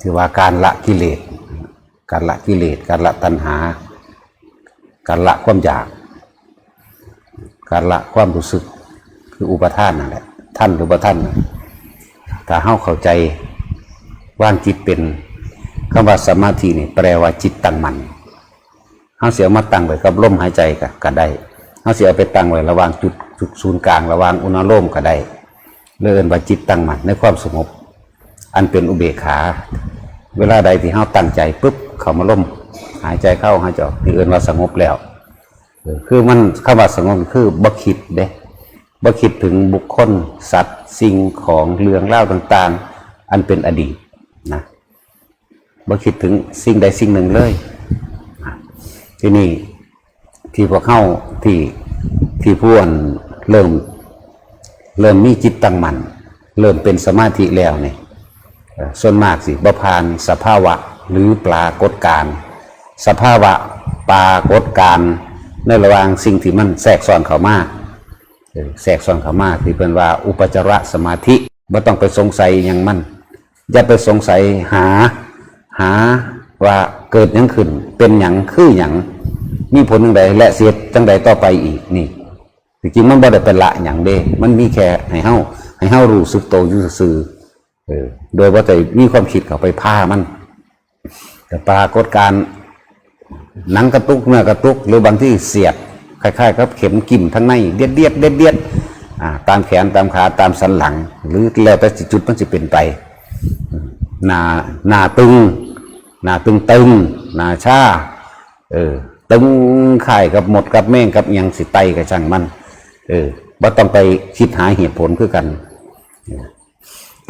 ถือว่าการละกิเลส การละกิเลส การละตัณหา การละความอยาก การละความรู้สึก คืออุปทานนั่นแหละ ท่านหรือว่าท่านน่ะถ้าเฮาเข้าใจว่างจิตเป็นคำว่าสมาธินี่แปลว่าจิตตั้งมั่นเฮาเสียมาตั้งไว้กับลมหายใจก็ก็ได้เฮาเสียไปตั้งไว้ระหว่างจุดจุดศูนย์กลางระหว่างอุณโลมก็ได้เลื่อนว่าจิตตั้งมั่นในความสงบ อันเป็นอุเบกขา เวลาใดที่เฮาตั้งใจปุ๊บเขามาล่มหายใจเข้าหายใจออกที่เอื่นว่าสงบแล้วคือมันคำว่าสงบคือบ่คิดเด้บ่คิดถึงบุคคล สัตว์สิ่งของเรื่องเล่าต่างๆ อันเป็นอดีตนะบ่คิดถึงสิ่งใดสิ่งหนึ่งเลย ที่นี่ที่พวกเข้าที่ที่พวนเริ่ม เริ่มมีจิตตั้งมั่นเริ่มเป็นสมาธิแล้วเนี่ย ส่วนมากสิบพานสภาวะหรือปรากฏการ สภาวะปรากฏการในระหว่างสิ่งที่มันแทรกซ้อนเข้ามาแทรกซ้อนเข้ามาที่เป็นว่าอุปจารสมาธิไม่ต้องไปสงสัยอย่างมัน อย่าไปสงสัยหาหาว่าเกิดยังขึ้น เป็นหยังคือหยังมีผลจังใดและเสียจังใดต่อไปอีกนี่จริงมันบ่ได้เป็นละอย่างเด้ มันมีแค่ให้เฮาให้เฮารู้สึกโตอยู่ซื่อ โดยว่าแต่มีความคิดเขาไปพามัน แต่ปรากฏการหนังกระตุกเนื้อกระตุก หรือบางที่เสียบคล้ายๆกับเข็มกิ่มทั้งในเดียดเดียดเดียดเดียดอ่าตามแขนตามขาตามสันหลัง หรือแล้วแต่จุดมันจะเป็นไปหนาหนาตึงหนาตึงตึงหนาชาเออตึงไข่กับหมดกับแม่งกับยังสิไตกับช่างมัน เออบ่ต้องไปคิดหาเหตุผลคือกัน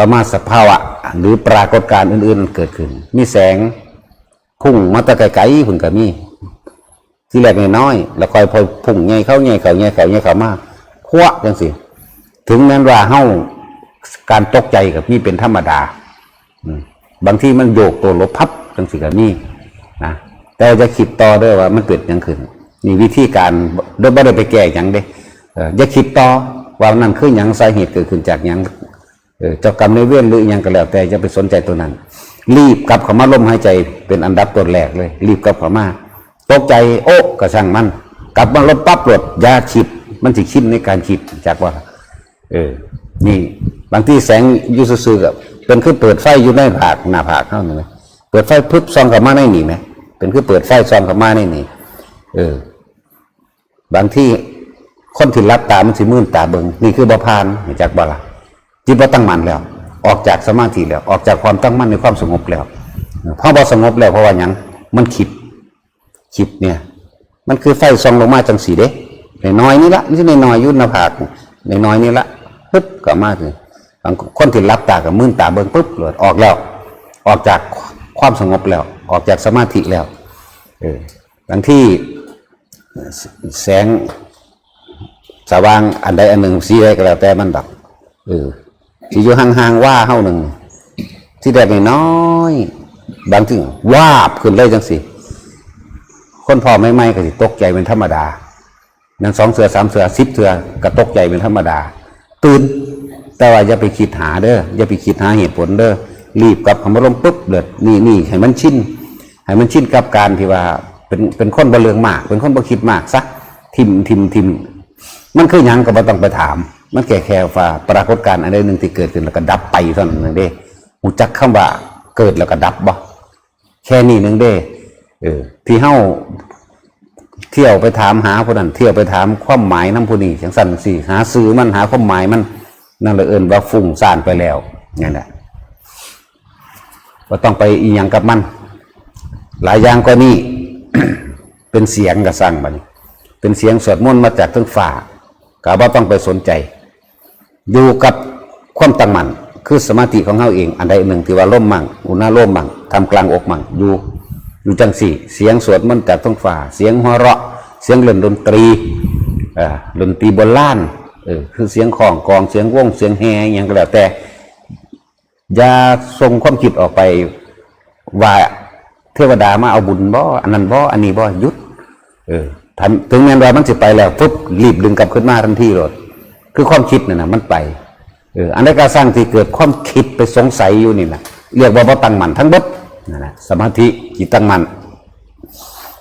ต่อมาสภาวะ หรือปรากฏการณ์อื่นๆเกิดขึ้น มีแสงพุ่งมาตะไกลๆพุ่นก็มี ที่แรกน้อยๆแล้วค่อยพอพุ่งใหญ่เข้าใหญ่เข้าใหญ่เข้าใหญ่เข้ามาคว้าจังสิถึงแม้นว่าเฮาการตกใจกับนี่เป็นธรรมดาบางที่มันโยกตัวลบพับจังสิกับนี่นะแต่จะคิดต่อด้วยว่ามันเกิดยังขึ้นนี่วิธีการโดยไม่ได้ไปแก้หยังเด้อออย่าคิดต่อว่านั่นคือหยังสาเหตุเกิดขึ้นจากหยัง เจ้ากรรมในเวรหรืออหยังก็แล้ว แต่จะไปสนใจตัวนั้น รีบกลับเข้ามาลมหายใจเป็นอันดับตัวแรกเลย รีบกลับเข้ามาตกใจโอ้กระช่างมัน กลับมาลมปั๊บรถยาคิด มันสิคิดในการคิดจากว่า เออ นี่ บางที่แสงยูซื่อกับเป็นคือเปิดไฟอยู่ในผากหน้าผากเท่านั้นไหมเปิดไฟพึบซองเข้ามาในนี่ไหมเป็นคือเปิดไฟซองเข้ามาในนี่เออ บางที่คนที่รับตามันสิมื่นตาเบิงนี่คือบาพานจากบ่ละ จิตว่าตั้งมั่นแล้ว ออกจากสมาธิแล้ว ออกจากความตั้งมั่นในความสงบแล้วเพราะว่สงบแล้วเพราะว่ายังมันคิดคิดเนี่ย มันคือไฟส่องลงมาจังสีเด้ในน้อยนี่ละไม่ในน้อยยุ่นหน้าผากในน้อยนี่ละปึ๊บก็มาเลยบางคนที่รับตากับมื่นตาเบิ่งปุ๊บเลยออกแล้ว ออกจากความสงบแล้ว ออกจากสมาธิแล้ว เออบางที่แสงสว่างอันใดอันหนึ่งสีใดก็แล้วแต่มันดับเออ ที่อยู่ห่างๆว่าเฮาหนึ่งที่แดกน้อยบางทีวาบขึ้นเลยจังสิคนพอไม่ไม่ก็สิตกใจเป็นธรรมดานั่นสองเสือสามเสือสิบเสือก็ตกใจเป็นธรรมดา ตื่นแต่ว่าอย่าไปคิดหาเด้ออย่าไปคิดหาเหตุผลเด้อรีบกลับคำว่าลมปุ๊บเดือดนี่นี่ให้มันชินให้มันชินกับการที่ว่าเป็นเป็นคนบ่เลืองมาก เป็นคนบ่คิดมากซะทิมทิมทิมมันคือยังก็บ่ต้องไปถาม มันแค่แค่ว่าปรากฏการณ์อะไรหนึ่งที่เกิดขึ้นแล้วก็ดับไปเท่านั้นเองเด้หูจักคำว่าเกิดแล้วก็ดับบ่แค่นี้หนึงเด้เออที่เฮาเที่ยวไปถามหาผู้นั้นเที่ยวไปถามความหมายน้ำผู้นี้จังสั่นสิหาซื้อมันหาความหมายมันนั่นเลยเอิ้นว่าฟุ้งซ่านไปแล้วนั่นแหละว่าต้องไปอีหยังกับมัน หลายอย่างก็นี่เป็นเสียงกระสั่งบันเป็นเสียงสวดมนต์มาจากทั้งฝ่ากะว่าต้องไปสนใจ อยู่กับความตั้งมั่นคือสมาธิของเขาเอง อันใดหนึ่งที่ว่าล่มมั่งอุณาล่มมั่งทำกลางอกมั่งอยู่อยู่จังสี่ เสียงสวดมนต์จากท้องฝ่าเสียงหัวเราะ เสียงเล่นดนตรีดนตรีโบราณเออคือเสียงของกองเสียงวงเสียงแฮอย่างก็แล้วแต่อย่าส่งความคิดออกไปว่าเทวดามาเอาบุญบ่อันนั้นบ่อันนี้บ่หยุดเออทำถึงแม้ว่ามันสิไปแล้วปุ๊บรีบดึงกลับขึ้นมาทันทีเลย คือความคิดนี่นะมันไปเอออันใดก็สร้างที่เกิดความคิดไปสงสัยอยู่นี่นะเรียกว่าบ่ตั้งมั่นทั้งบดนั่นแหละสมาธิจิตตั้งมั่น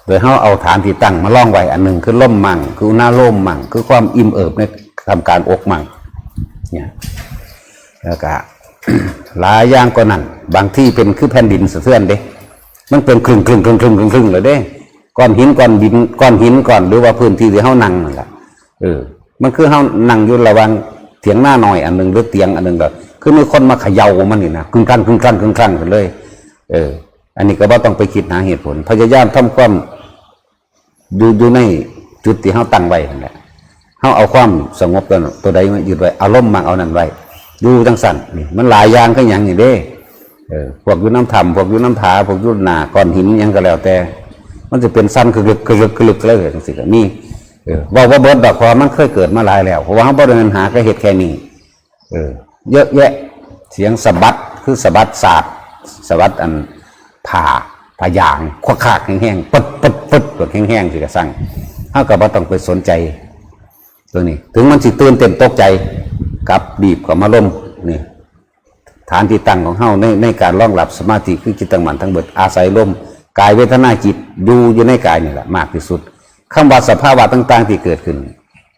โดยเฮาเอาฐานที่ตั้งมาล่องไว้อันหนึ่งคือล่มมั่งคือหน้าล่มมั่งคือความอิ่มเอิบในทำการอกมั่งเนี่ยแล้วก็หลายอย่างก็นั่นบางที่เป็นคือแผ่นดินสะเทือนเด้ มันเป็นครึ่งครึ่งครึ่งครึ่งครึ่งครึ่งเลยเด้ก้อนหินก้อนดินก้อนหินก่อนหรือว่าพื้นที่ที่เฮานั่งนั่นแหละเออ มันคือเฮานั่งอยู่ระว่างเถียงหน้าหน่อยอันหนึ่งหรือเตียงอันหนึ่งก็คือมีคนมาเขย่ามันนี่นะครึ่งครั้งครึ่งครั้งครึ่งครั้งกันเลย เออ อันนี้ก็บ่ต้องไปคิดหาเหตุผล พยายามทำความดูดูในจุดที่เฮาตั้งไว้นั่นแหละเฮาเอาความสงบตัวตัวใดมายึดไว้อารมณ์มาเอานั่นไว้ดูจังสั่นนี่มันหลายอย่างก็อย่างนี้เด้เออพวกยู่น้ำธรรมพวกยู่น้ำผาพวกยู่หนาก้อนหินยังก็แล้วแต่ มันจะเป็นสั้นคือลึกคือลึกคือลึกเลยจังสิก็มี เออว่าว่าเบิดดอกคอมันเคยเกิดมาหลายแล้วเพราะว่าเขาบ่ได้เงินหาก็เหตุแค่นี้เออ เยอะแยะ เสียงสะบัดคือสะบัดศาสตร์สะบัดอันผ่าผ่ายางควักขากแห้งๆปึ๊ดปึ๊ดปึ๊ดปวดแห้งๆสิกระสั่งเขาก็บ่ต้องไปสนใจ ตัวนี้ ถึงมันสิตื่นเต้นตกใจกลับบีบกับมาล่มนี่ฐานที่ตั้งของเฮาในในการรองรับสมาธิคือจิตตั้งมั่นทั้งเบิดอาศัยลมกายเวทนาจิตดูอยู่ในกายนี่แหละมากที่สุด คำว่าสภาวะต่าง ๆ ที่เกิดขึ้น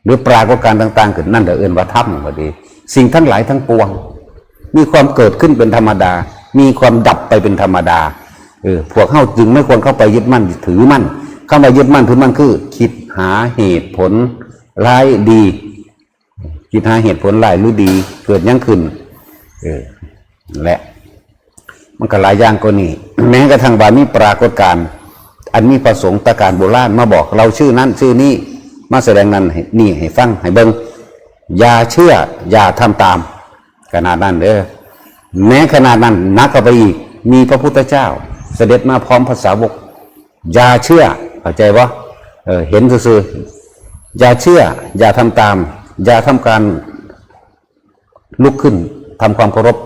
หรือปรากฏการณ์ต่างๆขึ้นนั่นเดเอินว่าธรรมพอดี สิ่งทั้งหลายทั้งปวง มีความเกิดขึ้นเป็นธรรมดา มีความดับไปเป็นธรรมดาเออพวกเฮาจึงไม่ควรเข้าไปยึดมั่นถือมั่นเข้ามายึดมั่นถือมั่นคือ คิดหาเหตุผลร้ายดี คิดหาเหตุผลร้ายหรือดีเกิดยังขึ้นเออและมันก็หลายอย่างก็นี่แม้กระทั่งว่ามีปรากฏการณ์ อันมีประสงค์ตะการโบราณมาบอกเราชื่อนั้นชื่อนี้มาแสดงนั้นนี่ให้ฟังให้เบิงอย่าเชื่อ อย่าทำตาม ขนาดนั้นเด้อแม้ขนาดนั้นนักไปอีก มีพระพุทธเจ้า เสด็จมาพร้อมภาษาวกอย่าเชื่อเข้าใจปะเเห็นซื่อๆอย่าเชื่อ อย่าทำตาม อย่าทำการลุกขึ้นทำความเคารพ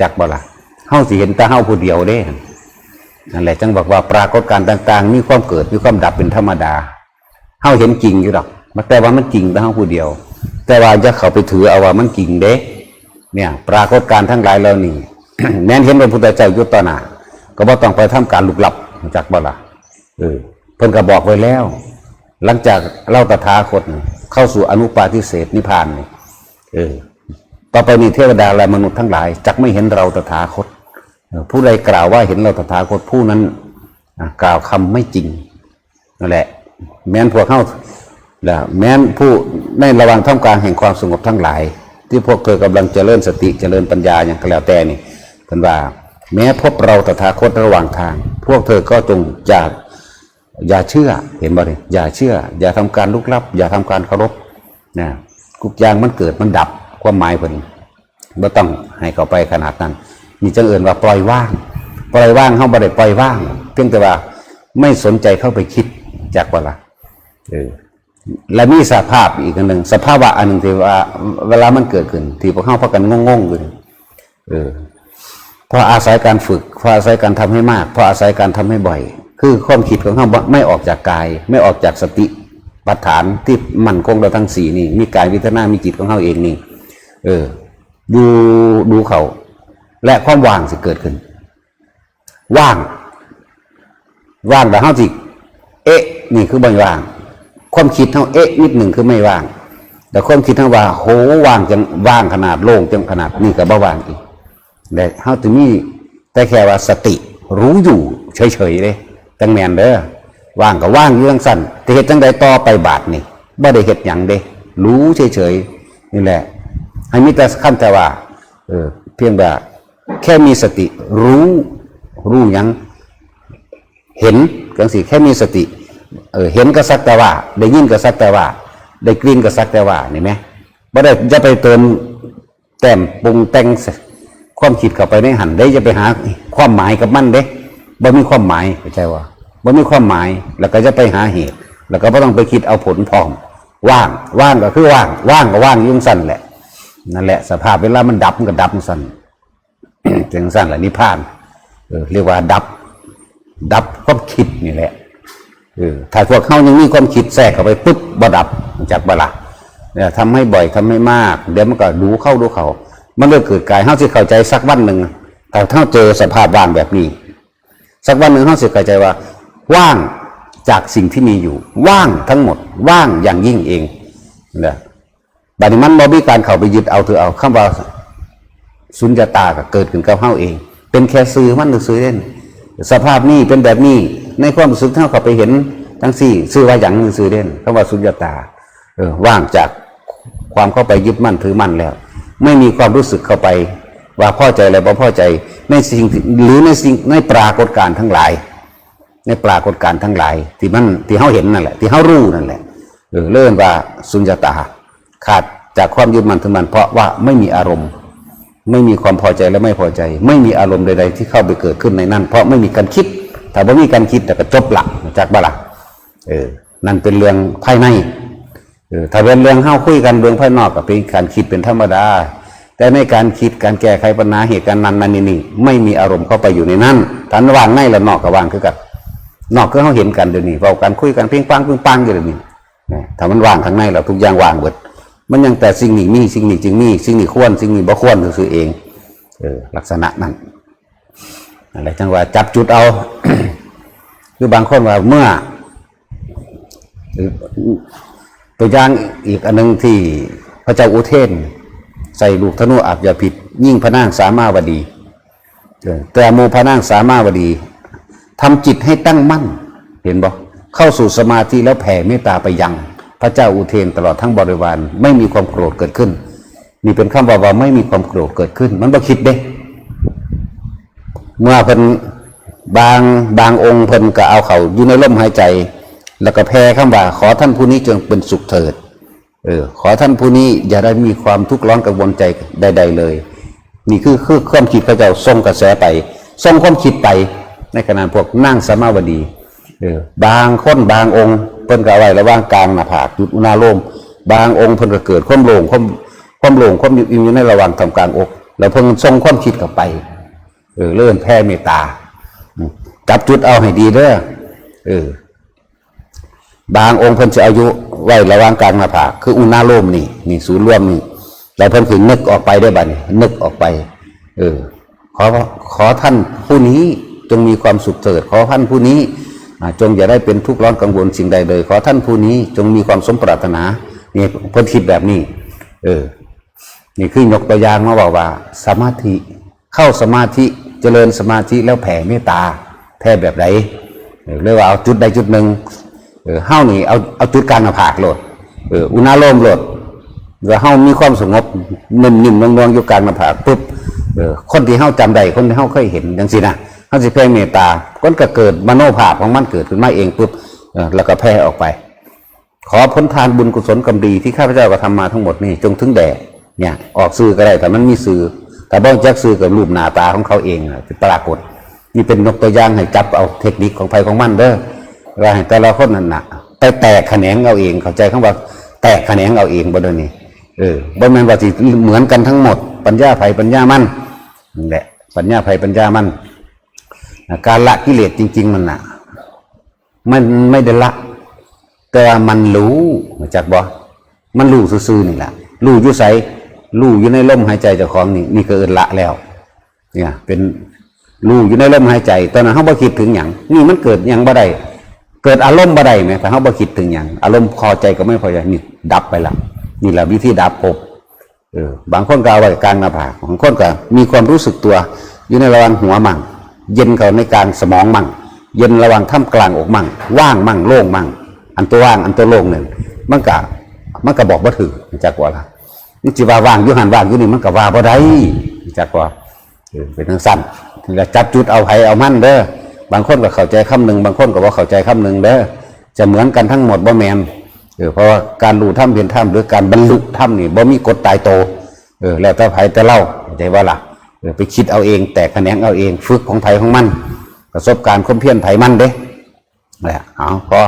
จักบ่ละเฮาสิเห็นแต่เฮาผู้เดียวเด้ นั่นแหละจังบอกว่าปรากฏการณ์ต่าง ๆ มีความเกิดมีความดับเป็นธรรมดาเฮาเห็นจริงอยู่ดอกมันแต่ว่ามันจริงแต่เฮาผู้เดียว แต่ว่าจะเขาไปถือเอาว่ามันจริงเด้ เนี่ย ปรากฏการณ์ทั้งหลายเหล่านี้แม้นเห็นพระพุทธเจ้ายู่ต่อหนาก็บ่ต้องไปทำการลุกลับจักบ่ละเออเพิ่นก็บอกไว้แล้ว หลังจากเล่าตถาคตเข้าสู่อนุปาทิเศษนิพพานนี่เออต่อไปนี้เทวดาและมนุษย์ทั้งหลายจักไม่เห็นเราตถาคต ผู้ใดกล่าวว่าเห็นเราตถาคตผู้นั้นกล่าวคำไม่จริงนั่นแหละ แม้นพวกเข้าและแม้นผู้ในระหวังท่ามกลางแห่งความสงบทั้งหลาย ที่พวกเธอกำลังเจริญสติเจริญปัญญาอย่างก็แล้วแต่นี่เป็นว่า แม้พบเราตถาคตระหว่างทาง พวกเธอก็จงอย่าอย่าเชื่อเห็นบ่เนี่ยอย่าเชื่อ อย่าทำการลุกลับ อย่าทำการเคารพนะทุกยางมันเกิดมันดับความหมายเพิ่นบ่ต้องให้เข้าไปขนาดนั้น มีจังเอิญว่าปล่อยว่าง ปล่อยว่างเฮาบ่ได้ปล่อยว่าง เพียงแต่ว่าไม่สนใจเข้าไปคิดจากว่าละเออและมีสภาพอีกอันหนึ่งสภาวะอันหนึ่งที่ว่าเวลามันเกิดขึ้น ที่พวกเฮาพากันงงๆอยู่นี่เออพราะอาศัยการฝึกพราะอาศัยการทำให้มากพราะอาศัยการทำให้บ่อย คือความคิดของเขาไม่ออกจากกาย ไม่ออกจากสติปัฏฐานที่มั่นคงเราทั้งสี่นี่ มีกายวิทนามีจิตของเขาเองนี่ เออ ดูดูเขา และความว่างสิเกิดขึ้น ว่าง ว่างแต่เขาสิเอ๊ะ นี่คือไม่ว่าง ความคิดเขาเอ๊ะนิดหนึ่งคือไม่ว่าง แต่ความคิดเขาว่าโหว่างจังว่างขนาดโล่งจังขนาดนี่ก็บ่ว่างอีกแต่เฮาจะมีแต่แค่ว่าสติรู้อยู่เฉยๆเลยจังแมนเด้อว่างก็ว่างอยู่จังสั่นแต่เฮ็ดจังใดต่อไปบาทนี่บ่ได้เฮ็ดหยังเด้รู้เฉยๆนี่แหละให้มีแต่คำแต่ว่าเออเพียงแบบ แค่มีสติ รู้รู้ยังเห็นจังสิแค่มีสติเออเห็นก็สักแต่ว่า ได้ยินก็สักแต่ว่า ได้กลิ่นก็สักแต่ว่านี่ไหมบ่ได้จะไปเติมแต้มปรุงแต่งความคิดเข้าไปในหันได้จะไปหาความหมายกับมันเด้บ่มีความหมายเข้าใจว่าบ่มีความหมายแล้วก็จะไปหาเหตุ แล้วก็บ่ต้องไปคิดเอาผลพร้อมว่างว่างก็คือว่าง ว่างก็ว่างยุ่งสั้นแหละนั่นแหละสภาพเวลามันดับมันก็ดับจั่งสั้น จังสั้นแหละนิพพานเรียกว่าดับ ดับความคิดนี่แหละถ้าพวกเขายังมีความคิดแทรกเข้าไปปุ๊บบ่ดับจากบ่ละเนี่ยทำให้บ่อยทำให้มาก เดี๋ยวมันก็ดูเข้าดูเขามันเริ่มเกิดกายเฮาสิเข้าใจสักวันหนึ่งแต่ถ้าเจอสภาพว่างแบบนี้ สักวันหนึ่งเขาเสียใจว่า ว่างจากสิ่งที่มีอยู่ ว่างทั้งหมด ว่างอย่างยิ่งเองเนะบัดนี้มันบ่มีการเข้าไปยึดเอาถือเอาคำว่า สุญญตาก็เกิดขึ้นกับเฮาเอง เป็นแค่ซื้อมันหรือซื้อเล่นสภาพนี้เป็นแบบนี้ในความรู้สึกเท่ากับไปเห็นทั้งสี่ซื้อว่าอย่างหรือซื้อเล่นคำว่าสุญญตาเออว่างจากความเข้าไปยึดมั่นถือมั่นแล้ว ไม่มีความรู้สึกเข้าไป ว่าพอใจอะไรบ่พอใจในสิ่งหรือในสิ่งในปรากฏการณ์ทั้งหลาย ในปรากฏการณ์ทั้งหลาย ที่มันที่เขาเห็นนั่นแหละ ที่เขารู้นั่นแหละเออเริ่มว่าสุญญตาขาดจากความยึดมั่นถือมั่นเพราะว่าไม่มีอารมณ์ ไม่มีความพอใจและไม่พอใจ ไม่มีอารมณ์ใด ๆ ที่เข้าไปเกิดขึ้นในนั้นเพราะไม่มีการคิดถ้าไม่มีการคิดแต่ก็จบหลักจากบ้าลเออนั่นเป็นเรื่องภายในเออถ้าเป็นเรื่องเฮ้าคุยกันเรื่องภายนอกก็เป็นการคิดเป็นธรรมดา แต่ในการคิดการแก้ไขปัญหาเหตุการณ์นั้นนั้นนี่นี่ไม่มีอารมณ์เข้าไปอยู่ในนั้นทันวางในและนอกกับวางคือกันนอกคือเขาเห็นกันเดี๋ยวนี้เว้ากันคุยกันเพียงปังเพียงปังอยู่เดี๋ยวนี้ถ้ามันว่างข้างในเราทุกอย่างว่างเบิด มันยังแต่สิ่งนี้มีสิ่งนี้จึงมีสิ่งนี้ควรสิ่งนี้บ่ควรคือเองเออลักษณะนั้นอะไรจังว่าจับจุดเอา คือบางคนว่าเมื่อตัวอย่างอีกอันหนึงที่พระเจ้าอุเทน ใส่ลูกธนูอาบยาผิด ยิ่งพระนางสามาวดีแต่หมูพระนางสามาวดีทำจิตให้ตั้งมั่น เห็นบ่เข้าสู่สมาธิแล้วแผ่เมตตาไปยัง พระเจ้าอุเทนตลอดทั้งบริวารไม่มีความโกรธเกิดขึ้นนี่เป็นคำว่าว่าไม่มีความโกรธเกิดขึ้น มันบ่คิดเด้เมื่อเพิ่นบางบางองค์เพิ่นก็เอาเขาอยู่ในลมหายใจ แล้วก็แพ้คำว่าขอท่านผู้นี้จงเป็นสุขเถิดเออขอท่านผู้นี้อย่าได้มีความทุกข์ร้อนกังวลใจใด ๆ เลย นี่คือคือความคิดเขาเจ้าส่งกระแสไปส่งความคิดไปในขณะพวกนั่งสมาวดีเออบางคนบางองค์ เพิ่นก็เอาไว้ระหว่างกลางหน้าผากจุดอุณาโลมบางองค์เพิ่นก็เกิดความโลงความความโลงความอยู่อยู่ในระหว่างทำกลางอก แล้วเพิ่นส่งความคิดเข้าไปเออเลื่อนแผ่เมตตาจับจุดเอาให้ดีเด้อเออบางองค์เพิ่นจะอายุไว้ระหว่างกลางหน้าผากคืออุณาโลมนี่นี่ศูนย์รวมนี่แล้วเพิ่นถึงนึกออกไปได้บัดนี้นึกออกไป เออขอขอท่านผู้นี้จงมีความสุขเถิดขอท่านผู้นี้ จงอย่าได้เป็นทุกข์ร้อนกังวลสิ่งใดเลย ขอท่านผู้นี้จงมีความสมปรารถนานี่เพิ่นคิดแบบนี้ เออ นี่คือยกตัวอย่างมาบอกว่า สมาธิเข้าสมาธิเจริญสมาธิแล้วแผ่เมตตาแผ่แบบไหนเรียกว่าเอาจุดใดจุดหนึ่งเออเฮ้านี่เอาเอาจุดกลางหน้าผากโหลดเอออุณาโลมโหลดเดี๋ยวเฮ้ามีความสงบนิ่มนิ่มนวลนวลอยู่กลางหน้าผากปุ๊บเออคนที่เฮ้าจำได้คนที่เฮ้าเคยเห็นจังสินะ เฮ้าสิแผ่เมตตาคนก็เกิดมโนภาพของมันเกิดขึ้นมาเองปุ๊บเออแล้วก็แผ่ออกไป ขอพ้นทานบุญกุศลกรรมดีที่ข้าพเจ้ากระทำมาทั้งหมดนี่จงถึงแด่เนี่ยออกสื่อก็ได้แต่มันมีสื่อแต่บ้องแจ็คสื่อกับรูปหน้าตาของเขาเองอะปรากฏนี่เป็นนกตัวย่างให้จับเอาเทคนิคของไฟของมันเด้อว่าแต่ละคนนั่นน่ะไปแตกแขนงเอาเองเข้าใจคำว่าแตกแขนงเอาเองบ่เด้อนี่เออบ่แม่นว่าสิเหมือนกันทั้งหมด ปัญญาไผปัญญามันนั่นแหละปัญญาไผปัญญามัน การละกิเลสจริง ๆ มันน่ะมันไม่ได้ละ แต่ว่ามันรู้มาจากบ่มันรู้ซื่อๆนี่แหละรู้อยู่ใสรู้อยู่ในลมหายใจเจ้าของนี่นี่ก็เอินละแล้ว เนี่ย เป็นรู้อยู่ในลมหายใจ ตอนนั้นเขาบ่คิดถึงอย่างนี่มันเกิดอย่างบ่ได้เกิดอารมณ์บ่ได้ไหมแต่เขาบ่คิดถึงอย่างอารมณ์พอใจก็ไม่พอใจนี่ดับไปละนี่แหละวิธีดับภพเออบางคนก็เอาไว้กลางหน้าผากบางคนก็มีความรู้สึกตัว อยู่ในระหว่างหัวมั่ง เย็นเขาในกลางสมองมั่ง เย็นระหว่างท่ามกลางอกมั่ง ว่างมั่งโล่งมั่ง อันตัวว่างอันตัวโล่งเนี่ยมันก็มันก็บอกว่าถือจากว่าละนี่จีว่าว่างยู่หันว่างยู่นี่มันก็ว่าบ่ได้จากว่าเออเป็นทั้งสั้นแล้วจับจุดเอาไผเอามั่นเด้อบางคนก็เข้าใจคำหนึ่งบางคนก็ว่าเข้าใจคำหนึ่งเด้อจะเหมือนกันทั้งหมดบ่แมนเออเพราะว่าการรู้ถ้ำเพียนถ้ำหรือการบรรลุถ้ำนี่บ่มีกฎตายโตเออแล้วแต่ไผแต่เล่าใจว่าล่ะ ไปคิดเอาเอง แตกแขนงเอาเอง ฝึกของไผของมัน ประสบการณ์คมเพียรไผมันเด้แหละเอาพอ